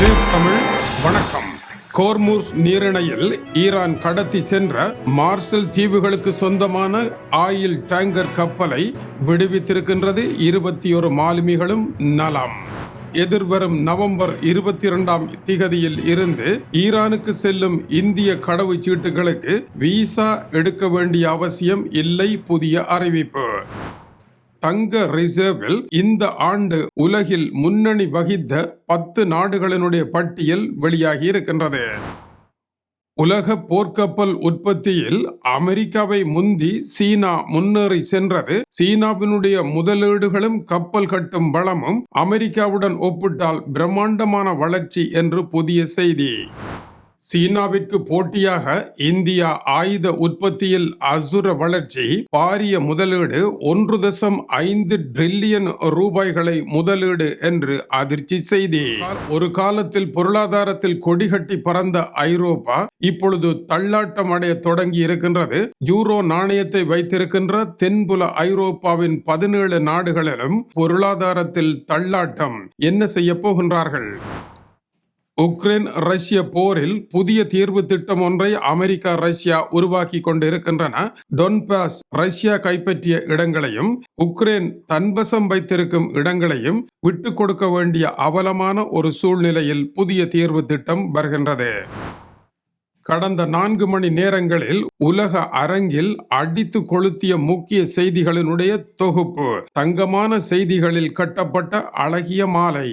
தமிழ் வணக்கம். கோர்மூஸ் நீரிணையில் ஈரான் கடத்தி சென்ற மார்சல் தீவுகளுக்கு சொந்தமான ஆயில் டேங்கர் கப்பலை விடுவித்திருக்கின்றது இருபத்தி ஒரு மாலுமிகளும் நலம். எதிர்வரும் நவம்பர் இருபத்தி இரண்டாம் திகதியில் இருந்து ஈரானுக்கு செல்லும் இந்திய கடவுச்சீட்டுகளுக்கு விசா எடுக்க வேண்டிய அவசியம் இல்லை புதிய அறிவிப்பு. தங்க ரிசர்வில் இந்த ஆண்டு உலகில் முன்னணி வகித்த பத்து நாடுகளினுடைய பட்டியல் வெளியாகி இருக்கின்றது. உலக போர்க்கப்பல் உற்பத்தியில் அமெரிக்காவை முந்தி சீனா முன்னேறி சென்றது. சீனாவினுடைய முதலீடுகளும் கப்பல் கட்டும் வளமும் அமெரிக்காவுடன் ஒப்பிட்டால் பிரம்மாண்டமான வளர்ச்சி என்று புதிய செய்தி. சீனாவிற்கு போட்டியாக இந்தியா ஆயுத உற்பத்தியில் அசுர வளர்ச்சி பாரிய முதலீடு ஒன்று தசம் ஐந்து டிரில்லியன் ரூபாய்களை முதலீடு என்று அதிர்ச்சி செய்தி. ஒரு காலத்தில் பொருளாதாரத்தில் கொடிகட்டி பறந்த ஐரோப்பா இப்பொழுது தள்ளாட்டம் அடைய தொடங்கி இருக்கின்றது. யூரோ நாணயத்தை வைத்திருக்கின்ற தென்புல ஐரோப்பாவின் பதினேழு நாடுகளிலும் பொருளாதாரத்தில் தள்ளாட்டம். என்ன செய்ய போகின்றார்கள்? உக்ரைன் ரஷ்ய போரில் புதிய தீர்வு திட்டம் ஒன்றை அமெரிக்கா ரஷ்யா உருவாக்கி கொண்டிருக்கின்றன. டொன்பாஸ் ரஷ்யா கைப்பற்றிய இடங்களையும் உக்ரைன் தன்வசம் வைத்திருக்கும் இடங்களையும் விட்டு கொடுக்க வேண்டிய அவலமான ஒரு சூழ்நிலையில் புதிய தீர்வு திட்டம் வருகின்றது. கடந்த நான்கு மணி நேரங்களில் உலக அரங்கில் அடித்து கொளுத்திய முக்கிய செய்திகளினுடைய தொகுப்பு தங்கமான செய்திகளில் கட்டப்பட்ட அழகிய மாலை.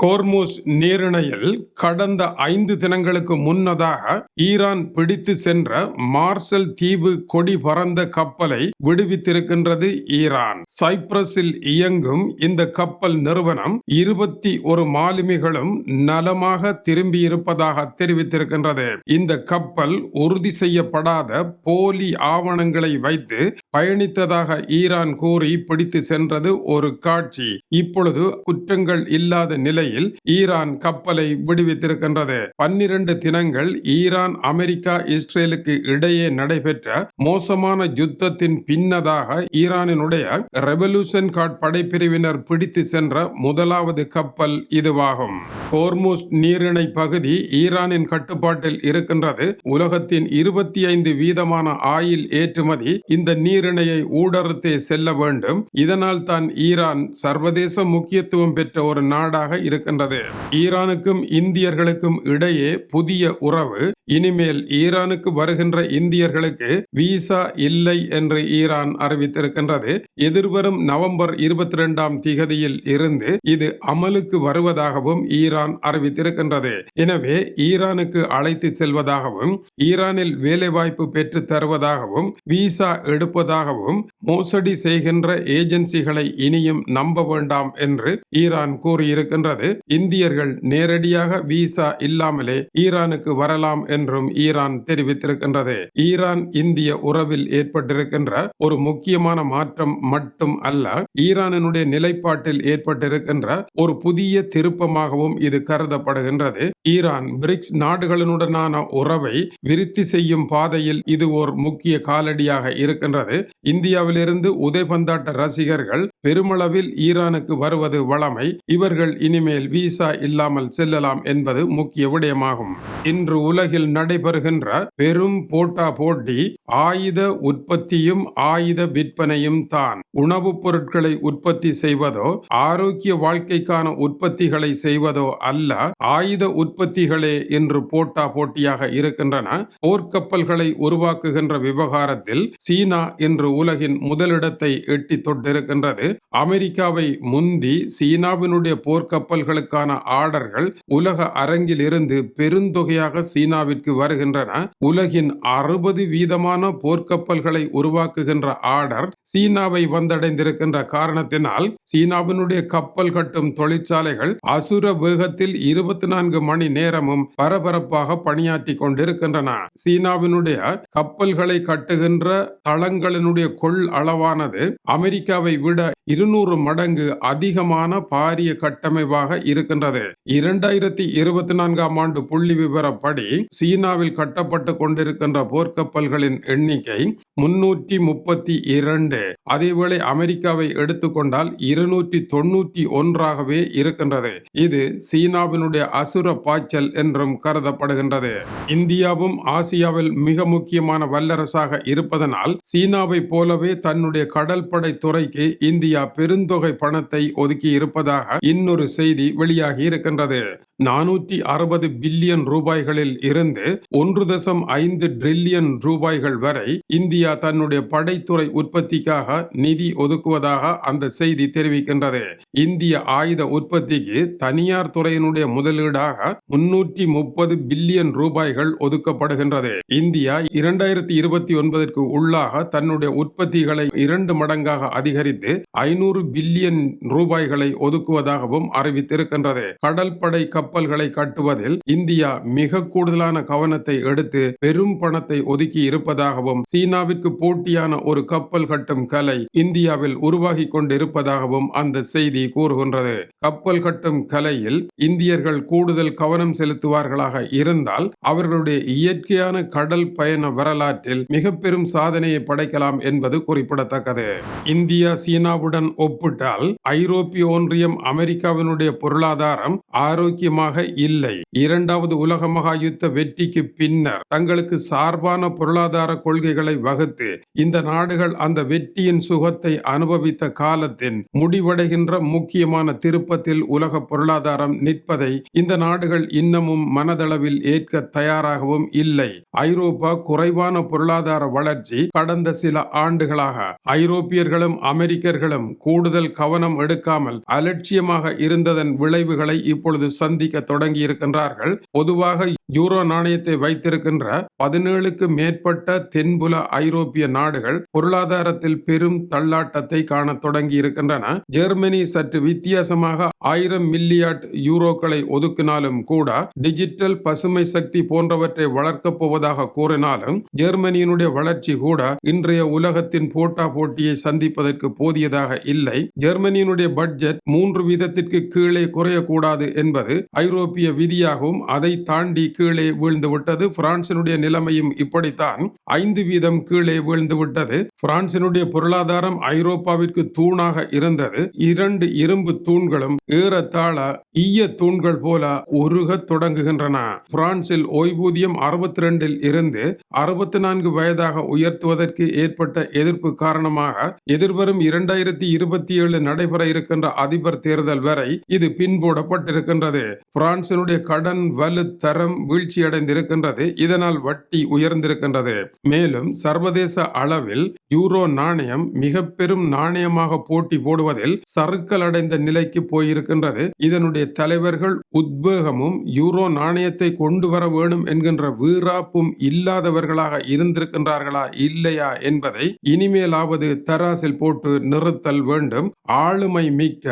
கோர்மூஸ் நீரிணையில் கடந்த ஐந்து தினங்களுக்கு முன்னதாக ஈரான் பிடித்து சென்ற மார்சல் தீவு கொடி பறந்த கப்பலை விடுவித்திருக்கின்றது ஈரான். சைப்ரஸில் இயங்கும் இந்த கப்பல் நிறுவனம் இருபத்தி ஒரு மாலுமிகளும் நலமாக திரும்பியிருப்பதாக தெரிவித்திருக்கின்றது. இந்த கப்பல் உறுதி செய்யப்படாத போலி ஆவணங்களை வைத்து பயணித்ததாக ஈரான் கூறி பிடித்து சென்றது ஒரு காட்சி. இப்பொழுது குற்றங்கள் இல்லாத நிலை நிலையில் ஈரான் கப்பலை விடுவித்திருக்கின்றது. பன்னிரண்டு தினங்கள் ஈரான் அமெரிக்கா இஸ்ரேலுக்கு இடையே நடைபெற்ற மோசமான யுத்தத்தின் பின்னதாக ஈரானினுடைய ரெவல்யூஷன் கார்ட் படைப்பிரிவினர் பிடித்து சென்ற முதலாவது கப்பல் இதுவாகும். ஹோர்மூஸ் நீரிணை பகுதி ஈரானின் கட்டுப்பாட்டில் இருக்கின்றது. உலகத்தின் இருபத்தி ஐந்து வீதமான ஆயில் ஏற்றுமதி இந்த நீரிணையை ஊடறுத்தே செல்ல வேண்டும். இதனால் தான் ஈரான் சர்வதேச முக்கியத்துவம் பெற்ற ஒரு நாடாக இரு இருக்கின்றது. ஈரானுக்கும் இந்தியர்களுக்கும் இடையே புதிய உறவு இனிமேல் ஈரானுக்கு வருகின்ற இந்தியர்களுக்கு விசா இல்லை என்று ஈரான் அறிவித்திருக்கின்றது. எதிர்வரும் நவம்பர் இருபத்தி இரண்டாம் திகதியில் இருந்து இது அமலுக்கு வருவதாகவும் ஈரான் அறிவித்திருக்கின்றது. எனவே ஈரானுக்கு அழைத்து செல்வதாகவும் ஈரானில் வேலைவாய்ப்பு பெற்று தருவதாகவும் விசா எடுப்பதாகவும் மோசடி செய்கின்ற ஏஜென்சிகளை இனியும் நம்ப வேண்டாம் என்று ஈரான் கூறியிருக்கின்றது. இந்தியர்கள் நேரடியாக விசா இல்லாமலே ஈரானுக்கு வரலாம் என்றும் ஈரான் தெரிவித்திருக்கின்றது. ஈரான் இந்திய உறவில் ஏற்பட்டிருக்கின்ற ஒரு முக்கியமான மாற்றம் மட்டும் அல்ல ஈரானினுடைய நிலைப்பாட்டில் ஏற்பட்டிருக்கின்ற ஒரு புதிய திருப்பமாகவும் இது கருதப்படுகின்றது. ஈரான் பிரிக்ஸ் நாடுகளுடனான உறவை விருத்தி செய்யும் பாதையில் இது ஓர் முக்கிய காலடியாக இருக்கின்றது. இந்தியாவிலிருந்து உதைபந்தாட்ட ரசிகர்கள் பெருமளவில் ஈரானுக்கு வருவது வளமை இவர்கள் இனிமேல் விசா இல்லாமல் செல்லலாம் என்பது முக்கிய விடயமாகும். இன்று உலகில் நடைபெறுகின்ற பெரும் போட்டா போட்டி ஆயுத உற்பத்தியும் ஆயுத விற்பனையும் தான். உணவுப் பொருட்களை உற்பத்தி செய்வதோ ஆரோக்கிய வாழ்க்கைக்கான உற்பத்திகளை செய்வதோ அல்ல ஆயுத உற்பத்திகளே என்று போட்டா போட்டியாக இருக்கின்றன. போர்க்கப்பல்களை உருவாக்குகின்ற விவகாரத்தில் சீனா என்று உலகின் முதலிடத்தை எட்டி தொட்டிருக்கின்றது. அமெரிக்காவை முந்தி சீனாவினுடைய போர்க்கப்பல்களுக்கான ஆர்டர்கள் உலக அரங்கில் இருந்து பெருந்தொகையாக சீனாவிற்கு வருகின்றன. உலகின் அறுபது வீதமான போர்க்கப்பல்களை உருவாக்குகின்ற ஆர்டர் சீனாவை வந்தடைந்திருக்கின்ற காரணத்தினால் சீனாவினுடைய கப்பல் கட்டும் தொழிற்சாலைகள் அசுர வேகத்தில் இருபத்தி நான்கு மணி மணி நேரமும் பரபரப்பாக பணியாற்றி கொண்டிருக்கின்றன. சீனாவினுடைய கப்பல்களை கட்டுகின்ற தளங்களினுடைய கொள் அளவானது அமெரிக்காவை விட இருநூறு மடங்கு அதிகமான பாரிய கட்டமைப்பாக இருக்கின்றது. இரண்டாயிரத்தி இருபத்தி நான்காம் ஆண்டு புள்ளி விவரப்படி சீனாவில் கட்டப்பட்டு கொண்டிருக்கின்ற போர்க்கப்பல்களின் எண்ணிக்கை முன்னூற்றி முப்பத்தி இரண்டு அதேவேளை அமெரிக்காவை எடுத்துக்கொண்டால் இருநூற்றி தொண்ணூற்றி ஒன்றாகவே இருக்கின்றது. இது சீனாவினுடைய அசுர பாய்ச்சல் என்றும் கருதப்படுகின்றது. இந்தியாவும் ஆசியாவில் மிக முக்கியமான வல்லரசாக இருப்பதனால் சீனாவை போலவே தன்னுடைய கடற்படை துறைக்கு இந்தியா பெருந்தொகை பணத்தை ஒதுக்கி இருப்பதாக இன்னொரு செய்தி வெளியாகி இருக்கின்றது. நானூற்றி அறுபது பில்லியன் ரூபாய்களில் இருந்து ஒன்று தசம் ஐந்து டிரில்லியன் ரூபாய்கள் வரை இந்தியா தன்னுடைய படைத்துறை உற்பத்திக்காக நிதி ஒதுக்குவதாக அந்த செய்தி தெரிவிக்கின்றது. இந்திய ஆயுத உற்பத்திக்கு தனியார் துறையினுடைய முதலீடாக முன்னூற்றி முப்பது பில்லியன் ரூபாய்கள் ஒதுக்கப்படுகின்றது. இந்தியா இரண்டாயிரத்தி இருபத்தி ஒன்பதற்கு உள்ளாக தன்னுடைய உற்பத்திகளை இரண்டு மடங்காக அதிகரித்து ஐநூறு பில்லியன் ரூபாய்களை ஒதுக்குவதாகவும் அறிவித்திருக்கின்றது. கடற்படை கப்பல்களை கட்டுவதில் இந்தியா மிக கூடுதலான கவனத்தை எடுத்து பெரும் பணத்தை ஒதுக்கி இருப்பதாகவும் சீனாவிற்கு போட்டியான ஒரு கப்பல் கட்டும் கலை இந்தியாவில் உருவாகி கொண்டிருப்பதாகவும் அந்த செய்தி கூறுகின்றது. கப்பல் கட்டும் கலையில் இந்தியர்கள் கூடுதல் கவனம் செலுத்துவார்களாக இருந்தால் அவர்களுடைய இயற்கையான கடல் பயண வரலாற்றில் மிக பெரும் சாதனையை படைக்கலாம் என்பது குறிப்பிடத்தக்கது. இந்தியா சீனாவுடன் ஒப்பிட்டால் ஐரோப்பிய ஒன்றியம் அமெரிக்காவினுடைய பொருளாதாரம் ஆரோக்கியம் ஆரோக்கியமாக இல்லை. இரண்டாவது உலக மகா யுத்த வெற்றிக்கு பின்னர் தங்களுக்கு சார்பான பொருளாதார கொள்கைகளை வகுத்து இந்த நாடுகள் அந்த வெற்றியின் சுகத்தை அனுபவித்த காலத்தின் முடிவடைகின்ற முக்கியமான திருப்பத்தில் உலக பொருளாதாரம் நிற்பதை இந்த நாடுகள் இன்னமும் மனதளவில் ஏற்க தயாராகவும் இல்லை. ஐரோப்பா குறைவான பொருளாதார வளர்ச்சி கடந்த சில ஆண்டுகளாக ஐரோப்பியர்களும் அமெரிக்கர்களும் கூடுதல் கவனம் எடுக்காமல் அலட்சியமாக இருந்ததன் விளைவுகளை இப்பொழுது சந்தி சந்திக்க தொடங்கி இருக்கின்றார்கள். பொதுவாக யூரோ நாணயத்தை வைத்திருக்கின்ற பதினேழுக்கு மேற்பட்ட தென்புல ஐரோப்பிய நாடுகள் பொருளாதாரத்தில் பெரும் தள்ளாட்டத்தை காண தொடங்கி இருக்கின்றன ஜெர்மனி சற்று வித்தியாசமாக ஆயிரம் மில்லியாட் யூரோக்களை ஒதுக்கினாலும் கூட டிஜிட்டல் பசுமை சக்தி போன்றவற்றை வளர்க்கப் போவதாக கூறினாலும் ஜெர்மனியினுடைய வளர்ச்சி கூட இன்றைய உலகத்தின் போட்டா போட்டியை சந்திப்பதற்கு போதியதாக இல்லை. ஜெர்மனியினுடைய பட்ஜெட் மூன்று வீதத்திற்கு கீழே குறையக்கூடாது என்பது ஐரோப்பிய விதியாகவும் அதை தாண்டி கீழே வீழ்ந்து விட்டது. பிரான்சினுடைய நிலைமையும் இப்படித்தான். ஐந்து வீதம் கீழே வீழ்ந்து விட்டது. பிரான்சினுடைய பொருளாதாரம் ஐரோப்பாவிற்கு தூணாக இருந்தது. இரண்டு இரும்பு தூண்களும் ஏறத்தாழ ஈய தூண்கள் போல உருகத் தொடங்குகின்றன. பிரான்சில் ஓய்வூதியம் அறுபத்தி ரெண்டில் இருந்து அறுபத்தி நான்கு வயதாக உயர்த்துவதற்கு ஏற்பட்ட எதிர்ப்பு காரணமாக எதிர்வரும் இரண்டாயிரத்தி இருபத்தி ஏழு நடைபெற இருக்கின்ற அதிபர் தேர்தல் வரை இது பின்போடப்பட்டிருக்கின்றது. பிரான்சினுடைய கடன் வலு தரம் வீழ்ச்சியடைந்திருக்கின்றது. இதனால் வட்டி உயர்ந்திருக்கின்றது. மேலும் சர்வதேச அளவில் யூரோ நாணயம் மிக பெரும் நாணயமாக போட்டி போடுவதில் சறுக்கல் அடைந்த நிலைக்கு போயிருக்கின்றது. இதனுடைய தலைவர்கள் உத்வேகமும் யூரோ நாணயத்தை கொண்டு வர வேண்டும் என்கின்ற வீராப்பும் இல்லாதவர்களாக இருந்திருக்கின்றார்களா இல்லையா என்பதை இனிமேலாவது தராசில் போட்டு நிறுத்தல் வேண்டும். ஆளுமை மிக்க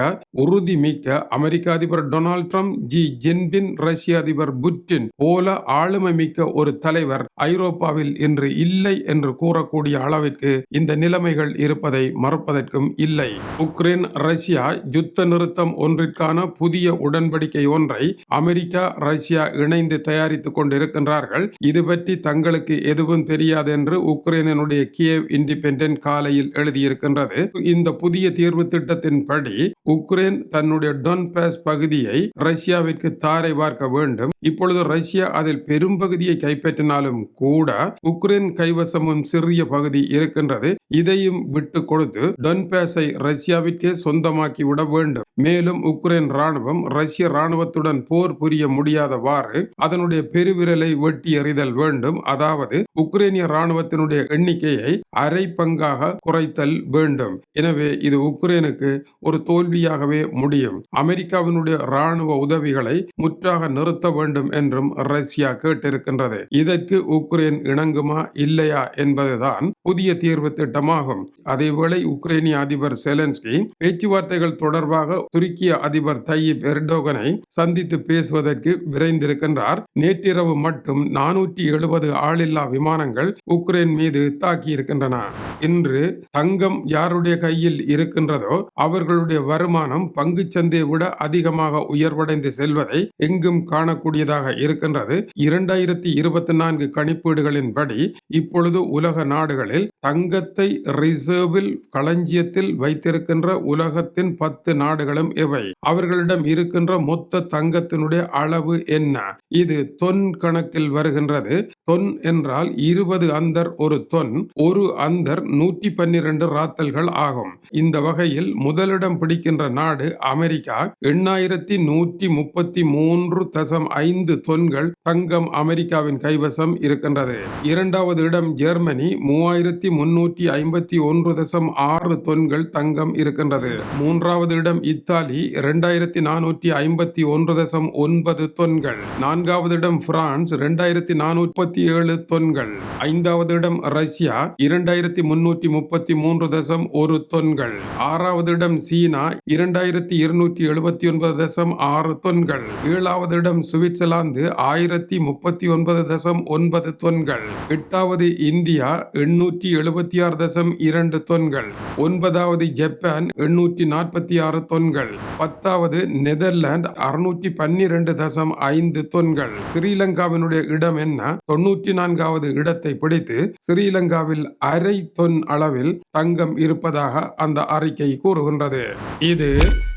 உறுதி மிக்க அமெரிக்க அதிபர் டொனால்ட் ட்ரம்ப் ஜி ஜின்பின் ரஷ்ய அதிபர் புட்டின் போல ஆளுமை மிக்க ஒரு தலைவர் ஐரோப்பாவில் இன்று இல்லை என்று கூறக்கூடிய அளவிற்கு இந்த நிலைமைகள் இருப்பதை மறுப்பதற்கும் இல்லை. உக்ரைன் ரஷ்யா யுத்த நிறுத்தம் ஒன்றிற்கான புதிய உடன்படிக்கை ஒன்றை அமெரிக்கா ரஷ்யா இணைந்து தயாரித்துக் கொண்டிருக்கின்றார்கள். இது பற்றி தங்களுக்கு எதுவும் தெரியாது என்று உக்ரைனுடைய கியேவ் இண்டிபெண்டன்ட் காலையில் எழுதியிருக்கின்றது. இந்த புதிய தீர்வு திட்டத்தின்படி உக்ரைன் தன்னுடைய டொன்பேஸ் பகுதியை ரஷ்யாவிற்கு தாரை பார்க்க வேண்டும். இப்பொழுது ரஷ்யா ரஷ்யா அதில் பெரும்பகுதியை கைப்பற்றினாலும் கூட உக்ரைன் கைவசமும் சிறிய பகுதி இருக்கின்றது. இதையும் விட்டு கொடுத்து டொன்பேஸை ரஷ்யாவிற்கே சொந்தமாக்கி விட வேண்டும். மேலும் உக்ரைன் ராணுவம் ரஷ்ய ராணுவத்துடன் போர் புரிய முடியாதவாறு அதனுடைய பெருவிரலை வெட்டி எறிதல் வேண்டும். அதாவது உக்ரைனிய ராணுவத்தினுடைய எண்ணிக்கையை அரை பங்காக குறைத்தல் வேண்டும். எனவே இது உக்ரைனுக்கு ஒரு தோல்வியாகவே முடியும். அமெரிக்காவினுடைய ராணுவ உதவிகளை முற்றாக நிறுத்த வேண்டும் என்றும் ரஷ்யா கேட்டிருக்கின்றது. இதற்கு உக்ரைன் இணங்குமா இல்லையா என்பதுதான் புதிய தீர்வு திட்டமாகும். அதேவேளை உக்ரைனிய அதிபர் செலன்ஸ்கி பேச்சுவார்த்தைகள் தொடர்பாக துருக்கிய அதிபர் தையிப் எர்டோகனை சந்தித்து பேசுவதற்கு விரைந்திருக்கின்றார். நேற்றிரவு மட்டும் நானூற்றி எழுபது ஆளில்லா விமானங்கள் உக்ரைன் மீது தாக்கியிருக்கின்றன. இன்று தங்கம் யாருடைய கையில் இருக்கின்றதோ அவர்களுடைய வருமானம் பங்குச்சந்தையை விட அதிகமாக உயர்வடைந்து செல்வதை எங்கும் காணக்கூடியதாக இருக்க இருக்கின்றது. இரண்டாயிரத்தி இருபத்தி நான்கு கணிப்பீடுகளின்படி இப்பொழுது உலக நாடுகளில் தங்கத்தை ரிசர்வில் களஞ்சியத்தில் வைத்திருக்கின்ற உலகத்தின் பத்து நாடுகளும் இவை. அவர்களிடம் இருக்கின்ற மொத்த தங்கத்தினுடைய அளவு என்ன? இது தொன் கணக்கில் வருகின்றது. தொன் என்றால் இருபது அந்தர் ஒரு தொன் ஒரு அந்தர் நூற்றி பன்னிரண்டு ராத்தல்கள் ஆகும். இந்த வகையில் முதலிடம் பிடிக்கின்ற நாடு அமெரிக்கா. எண்ணாயிரத்தி நூற்றி முப்பத்தி மூன்று தசம் ஐந்து தொன்கள் இடங்கள் தங்கம் அமெரிக்காவின் கைவசம் இருக்கின்றது. இரண்டாவது இடம் ஜெர்மனி. மூவாயிரத்தி முன்னூற்றி ஐம்பத்தி ஒன்று தசம் ஆறு தொன்கள் தங்கம் இருக்கின்றது. மூன்றாவது இடம் இத்தாலி. இரண்டாயிரத்தி நானூற்றி ஐம்பத்தி ஒன்று தசம் ஒன்பது தொன்கள். நான்காவது இடம் பிரான்ஸ். இரண்டாயிரத்தி நானூற்றி ஏழு தொன்கள். ஐந்தாவது இடம் ரஷ்யா. இரண்டாயிரத்தி முன்னூற்றி முப்பத்தி மூன்று தசம் ஒரு தொன்கள். ஆறாவது இடம் சீனா. இரண்டாயிரத்தி இருநூற்றி எழுபத்தி ஒன்பது தசம் ஆறு தொன்கள். ஏழாவது இடம் சுவிட்சர்லாந்து. ஆயிரத்தி முப்பத்தி ஒன்பது தசம் ஒன்பது தொன்கள். எட்டாவது இந்தியா எண்ணூற்றி எழுபத்தி ஆறு தசம் இரண்டு தொன்கள். ஒன்பதாவது ஜப்பான் எண்ணூற்றி நாற்பத்தி ஆறு தொன்கள். பத்தாவது நெதர்லாந்து அறுநூற்றி பன்னிரண்டு தசம் ஐந்து தொன்கள். ஸ்ரீலங்காவினுடைய இடம் என்ன? தொன்னூற்றி நான்காவது இடத்தை பிடித்து ஸ்ரீலங்காவில் அரை தொன் அளவில் தங்கம் இருப்பதாக அந்த அறிக்கை கூறுகின்றது. இது